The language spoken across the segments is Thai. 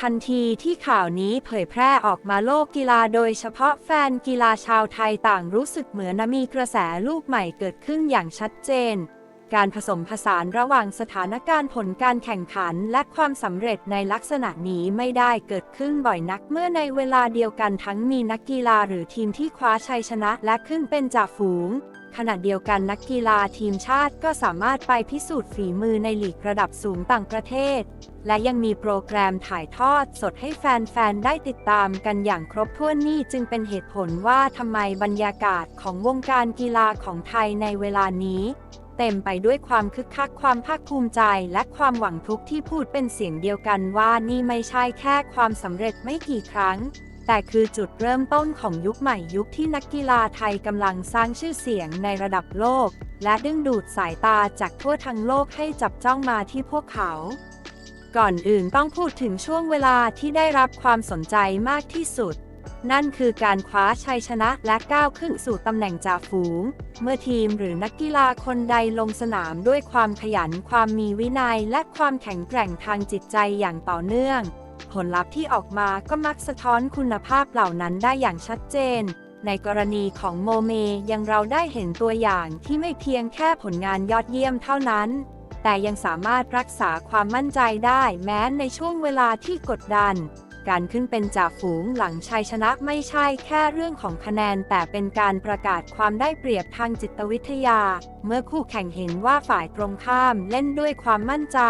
ทันทีที่ข่าวนี้เผยแพร่ออกมาโลกกีฬาโดยเฉพาะแฟนกีฬาชาวไทยต่างรู้สึกเหมือนมีกระแสลูกใหม่เกิดขึ้นอย่างชัดเจน การผสมผสานระหว่างสถานการณ์ผลการแข่งขันและความสำเร็จในลักษณะนี้ไม่ได้เกิดขึ้นบ่อยนักเมื่อในเวลาเดียวกันทั้งมีนักกีฬาหรือทีมที่คว้าชัยชนะและขึ้นเป็นจ่าฝูง ขณะเดียวกันนักกีฬาทีมชาติก็สามารถไปพิสูจน์ฝีมือในลีกระดับสูงต่างประเทศ และยังมีโปรแกรมถ่ายทอดสดให้แฟน ๆ ได้ติดตามกันอย่างครบถ้วนนี่จึงเป็นเหตุผลว่าทำไมบรรยากาศของวงการกีฬาของไทยในเวลานี้ เต็มไปด้วยความคึกคักความภาคภูมิใจและความหวังทุกที่พูดเป็นเสียงเดียวกันว่านี่ไม่ใช่แค่ความสำเร็จไม่กี่ครั้ง แต่คือจุดเริ่มต้นของยุคใหม่ยุคที่นักกีฬาไทยกำลังสร้างชื่อเสียงในระดับโลก และดึงดูดสายตาจากทั่วทั้งโลกให้จับจ้องมาที่พวกเขา ก่อนอื่นต้องพูดถึงช่วงเวลาที่ได้รับความสนใจมากที่สุด นั่นคือการคว้าชัยชนะและก้าวขึ้นสู่ตำแหน่งจ่าฝูง เมื่อทีมหรือนักกีฬาคนใดลงสนามด้วยความขยัน ความมีวินัย และความแข็งแกร่งทางจิตใจอย่างต่อเนื่อง ผลลัพธ์ที่ออกมาก็มักสะท้อนคุณภาพเหล่านั้นได้อย่างชัดเจน ในกรณีของโมเมยังเราได้เห็นตัวอย่างที่ไม่เพียงแค่ผลงานยอดเยี่ยมเท่านั้น แต่ยังสามารถรักษาความมั่นใจได้แม้ในช่วงเวลาที่กดดัน การขึ้นเป็นจ่าฝูงหลังชัยชนะไม่ใช่แค่เรื่องของคะแนน แต่เป็นการประกาศความได้เปรียบทางจิตวิทยา เมื่อคู่แข่งเห็นว่าฝ่ายตรงข้ามเล่นด้วยความมั่นใจ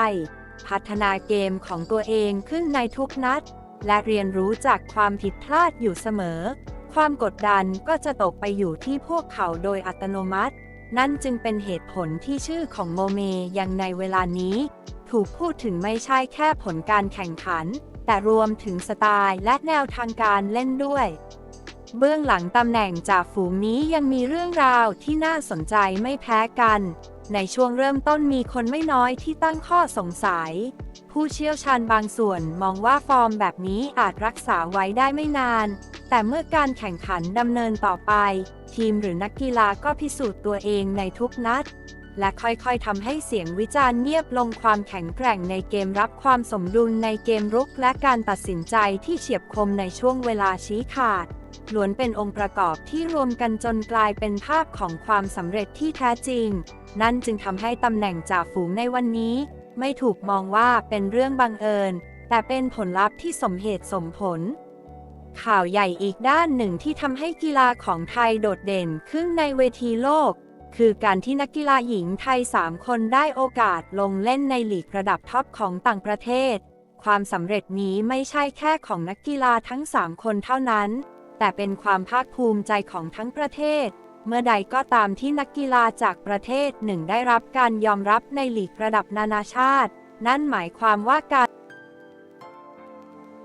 พัฒนาเกมของตัวเองขึ้นในทุกนัด และเรียนรู้จากความผิดพลาดอยู่เสมอ ความกดดันก็จะตกไปอยู่ที่พวกเขาโดยอัตโนมัติ นั่นจึงเป็นเหตุผลที่ชื่อของโมเมยังในเวลานี้ ถูกพูดถึงไม่ใช่แค่ผลการแข่งขัน แต่รวมถึงสไตล์และแนวทางการเล่นด้วยเบื้องหลังตำแหน่งจ่าฝูงนี้ยังมีเรื่องราวที่น่าสนใจไม่แพ้กัน ในช่วงเริ่มต้นมีคนไม่น้อยที่ตั้งข้อสงสัย ผู้เชี่ยวชาญบางส่วนมองว่าฟอร์มแบบนี้อาจรักษาไว้ได้ไม่นาน แต่เมื่อการแข่งขันดำเนินต่อไป ทีมหรือนักกีฬาก็พิสูจน์ตัวเองในทุกนัด และค่อยๆทำให้เสียงวิจารณ์เงียบลงความแข็งแกร่งในเกมรับความสมดุลในเกมรุก และการตัดสินใจที่เฉียบคมในช่วงเวลาชี้ขาด ล้วนเป็นองค์ประกอบที่รวมกันจนกลายเป็นภาพของความสำเร็จที่แท้จริง นั่นจึงทำให้ตำแหน่งจ่าฝูงในวันนี้ ไม่ถูกมองว่าเป็นเรื่องบังเอิญ แต่เป็นผลลัพธ์ที่สมเหตุสมผล ข่าวใหญ่อีกด้านหนึ่งที่ทำให้กีฬาของไทยโดดเด่นขึ้นในเวทีโลก คือการที่นักกีฬาหญิงไทย 3 คนได้โอกาสลงเล่นในลีกระดับท็อปของต่างประเทศ ความสำเร็จนี้ไม่ใช่แค่ของนักกีฬาทั้ง 3 คนเท่านั้น แต่เป็นความภาคภูมิใจของทั้งประเทศ เมื่อใดก็ตามที่นักกีฬาจากประเทศหนึ่งได้รับการยอมรับในหลีกระดับนานาชาติ นั่นหมายความว่าการ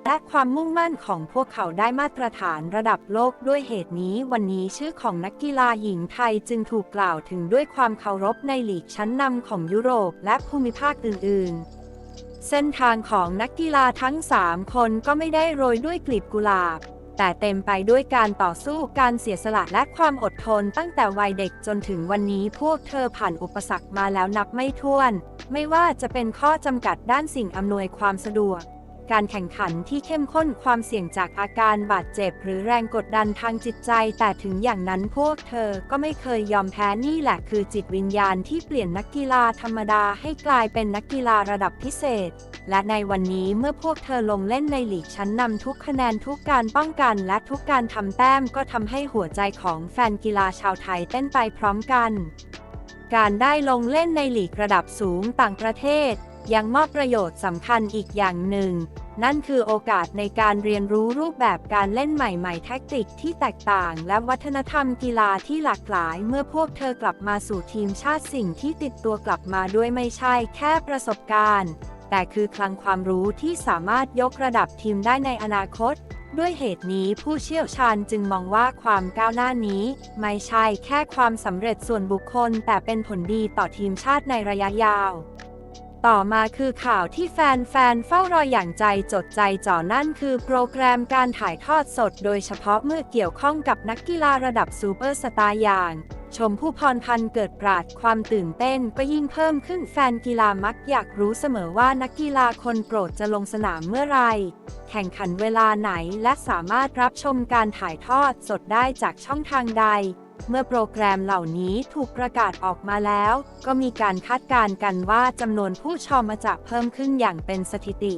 และความมุ่งมั่นของพวกเขาได้มาตรฐานระดับโลกด้วยเหตุนี้วันนี้ชื่อของนักกีฬาหญิงไทยจึงถูกกล่าวถึงด้วยความเคารพในหลีกชั้นนำของยุโรปและภูมิภาคอื่น ๆ เส้นทางของนักกีฬาทั้ง 3 คนก็ไม่ได้โรยด้วยกลีบกุหลาบ แต่เต็มไปด้วยการต่อสู้การเสียสละและความอดทนตั้งแต่วัยเด็กจนถึงวันนี้พวกเธอผ่านอุปสรรคมาแล้วนับไม่ถ้วน ไม่ว่าจะเป็นข้อจำกัดด้านสิ่งอำนวยความสะดวก การแข่งขันที่เข้มข้นความเสี่ยงจากอาการบาดเจ็บ หรือแรงกดดันทางจิตใจ แต่ถึงอย่างนั้นพวกเธอก็ไม่เคยยอมแพ้นี่แหละคือจิตวิญญาณที่เปลี่ยนนักกีฬาธรรมดาให้กลายเป็นนักกีฬาระดับพิเศษ และในวันนี้เมื่อพวกเธอลงเล่นในลีกชั้นนำทุกคะแนนทุกการป้องกันและทุกการทำแต้มก็ทำให้หัวใจของแฟนกีฬาชาวไทยเต้นไปพร้อมกัน การได้ลงเล่นในลีกระดับสูงต่างประเทศ ยังมอบประโยชน์สำคัญอีกอย่างหนึ่ง นั่นคือโอกาสในการเรียนรู้รูปแบบการเล่นใหม่ๆ แท็กติกที่แตกต่าง และวัฒนธรรมกีฬาที่หลากหลาย เมื่อพวกเธอกลับมาสู่ทีมชาติสิ่งที่ติดตัวกลับมาด้วยไม่ใช่แค่ประสบการณ์ แต่คือคลังความรู้ที่สามารถยกระดับทีมได้ในอนาคต ด้วยเหตุนี้ผู้เชี่ยวชาญจึงมองว่าความก้าวหน้านี้ ไม่ใช่แค่ความสำเร็จส่วนบุคคล แต่เป็นผลดีต่อทีมชาติในระยะยาว ต่อมาคือข่าวที่แฟนๆเฝ้ารออย่างใจจดใจจ่อนั่นคือโปรแกรมการถ่ายทอดสด โดยเฉพาะเมื่อเกี่ยวข้องกับนักกีฬาระดับซูเปอร์สตาร์อย่าง ชมผู้พรพันธ์เกิดปราดความตื่นเต้นก็ยิ่งเพิ่มขึ้นแฟนกีฬามักอยากรู้เสมอว่านักกีฬาคนโปรดจะลงสนามเมื่อไร แข่งขันเวลาไหนและสามารถรับชมการถ่ายทอดสดได้จากช่องทางใด เมื่อโปรแกรมเหล่านี้ถูกประกาศออกมาแล้ว ก็มีการคาดการณ์กันว่าจำนวนผู้ชมจะเพิ่มขึ้นอย่างเป็นสถิติ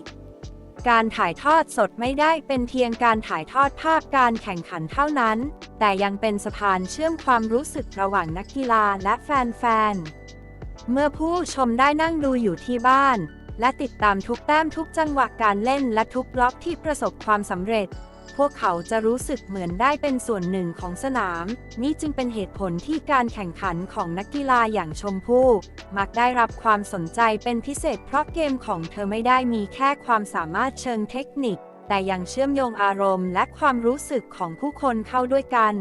การถ่ายทอดสดไม่ได้เป็นเพียงการถ่ายทอดภาพการแข่งขันเท่านั้น แต่ยังเป็นสะพานเชื่อมความรู้สึกระหว่างนักกีฬาและแฟนๆ เมื่อผู้ชมได้นั่งดูอยู่ที่บ้าน และติดตามทุกแต้มทุกจังหวะการเล่นและทุกบล็อกที่ประสบความสำเร็จ พวกเขาจะรู้สึกเหมือนได้เป็นส่วนหนึ่งของสนาม นี่จึงเป็นเหตุผลที่การแข่งขันของนักกีฬาอย่างชมพู่ มักได้รับความสนใจเป็นพิเศษเพราะเกมของเธอไม่ได้มีแค่ความสามารถเชิงเทคนิค แต่ยังเชื่อมโยงอารมณ์และความรู้สึกของผู้คนเข้าด้วยกัน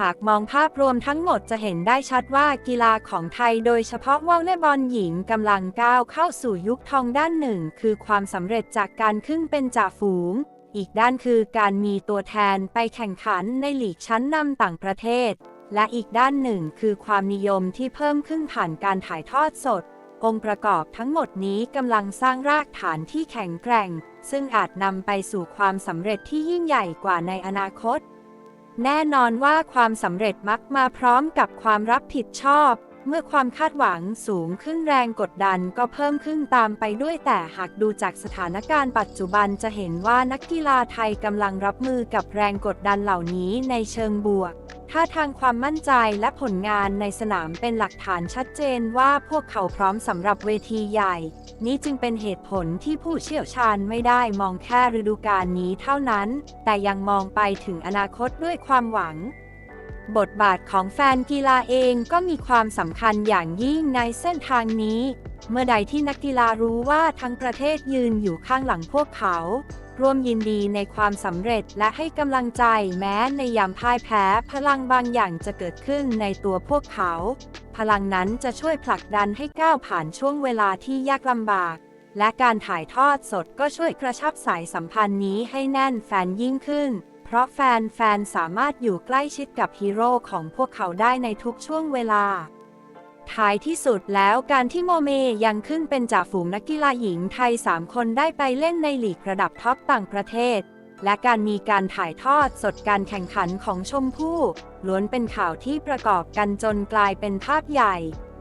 หากมองภาพรวมทั้งหมดจะเห็นได้ชัดว่ากีฬาของไทยโดยเฉพาะวอลเลย์บอลหญิงกำลังก้าวเข้าสู่ยุคทองด้านหนึ่ง คือความสำเร็จจากการขึ้นเป็นจ่าฝูง อีกด้านคือการมีตัวแทนไปแข่งขันในหลีกชั้นนำต่างประเทศ และอีกด้านหนึ่งคือความนิยมที่เพิ่มขึ้นผ่านการถ่ายทอดสด องค์ประกอบทั้งหมดนี้กำลังสร้างรากฐานที่แข็งแกร่ง ซึ่งอาจนำไปสู่ความสำเร็จที่ยิ่งใหญ่กว่าในอนาคต แน่นอนว่าความสำเร็จมักมาพร้อมกับความรับผิดชอบ เมื่อความคาดหวังสูงขึ้นแรงกดดันก็เพิ่มขึ้นตามไปด้วยแต่หากดูจากสถานการณ์ปัจจุบันจะเห็นว่านักกีฬาไทยกำลังรับมือกับแรงกดดันเหล่านี้ในเชิงบวก ท่าทางความมั่นใจและผลงานในสนามเป็นหลักฐานชัดเจนว่าพวกเขาพร้อมสำหรับเวทีใหญ่ นี้จึงเป็นเหตุผลที่ผู้เชี่ยวชาญไม่ได้มองแค่ฤดูกาลนี้เท่านั้น แต่ยังมองไปถึงอนาคตด้วยความหวัง บทบาทของแฟนกีฬาเองก็มีความสำคัญอย่างยิ่งในเส้นทางนี้ เมื่อใดที่นักกีฬารู้ว่าทั้งประเทศยืนอยู่ข้างหลังพวกเขา ร่วมยินดีในความสำเร็จและให้กำลังใจแม้ในยามพ่ายแพ้พลังบางอย่างจะเกิดขึ้นในตัวพวกเขา พลังนั้นจะช่วยผลักดันให้ก้าวผ่านช่วงเวลาที่ยากลำบาก และการถ่ายทอดสดก็ช่วยกระชับสายสัมพันธ์นี้ให้แน่นแฟนยิ่งขึ้น ราะแฟนๆ สามารถอยู่ใกล้ชิดกับฮีโร่ของพวกเขาได้ในทุกช่วงเวลา ท้ายที่สุดแล้วการที่โมเมยังขึ้นเป็นจ่าฝูงนักกีฬาหญิงไทย 3 คนได้ไปเล่นในลีกระดับท็อปต่างประเทศ และการมีการถ่ายทอดสดการแข่งขันของชมพู่ ล้วนเป็นข่าวที่ประกอบกันจนกลายเป็นภาพใหญ่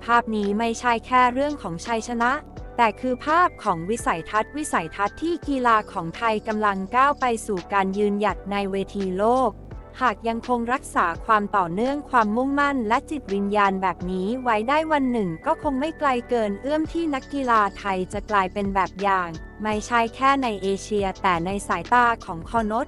ภาพนี้ไม่ใช่แค่เรื่องของชัยชนะ แต่คือภาพของวิสัยทัศน์วิสัยทัศน์ที่กีฬาของไทยกำลังก้าวไปสู่การยืนหยัดในเวทีโลก หากยังคงรักษาความต่อเนื่องความมุ่งมั่นและจิตวิญญาณแบบนี้ไว้ได้วันหนึ่งก็คงไม่ไกลเกินเอื้อมที่นักกีฬาไทยจะกลายเป็นแบบอย่าง ไม่ใช่แค่ในเอเชียแต่ในสายตาของคอนต